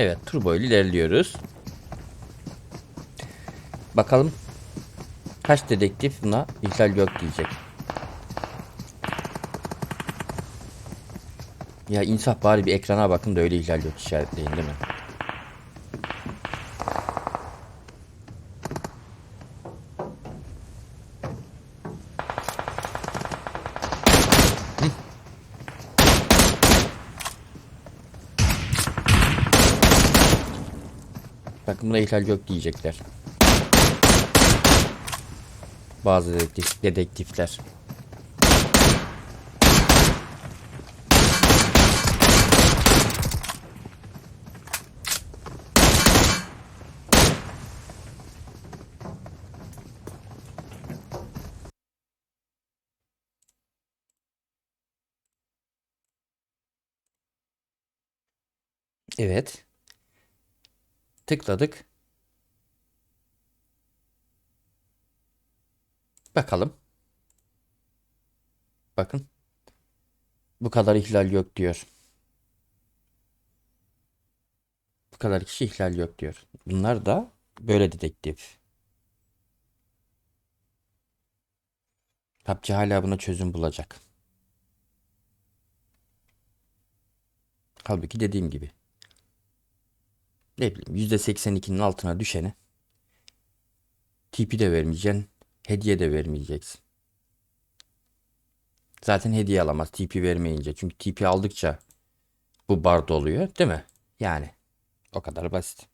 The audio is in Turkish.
Evet turbo ile ilerliyoruz. Bakalım kaç dedektif buna ihlal yok diyecek. Ya insaf bari bir ekrana bakın da öyle ihlal yok işaretleyin değil mi? Bakın buna ihlal yok diyecekler. Bazı dedektif, dedektifler. Evet. Tıkladık. Bakalım. Bakın. Bu kadar ihlal yok diyor. Bu kadar kişi ihlal yok diyor. Bunlar da böyle dedektif. PUBG hala buna çözüm bulacak. Halbuki dediğim gibi. Ne bileyim %82'nin altına düşene TP de vermeyeceksin. Hediye de vermeyeceksin. Zaten hediye alamaz TP vermeyince. Çünkü TP aldıkça bu bar doluyor değil mi? Yani o kadar basit.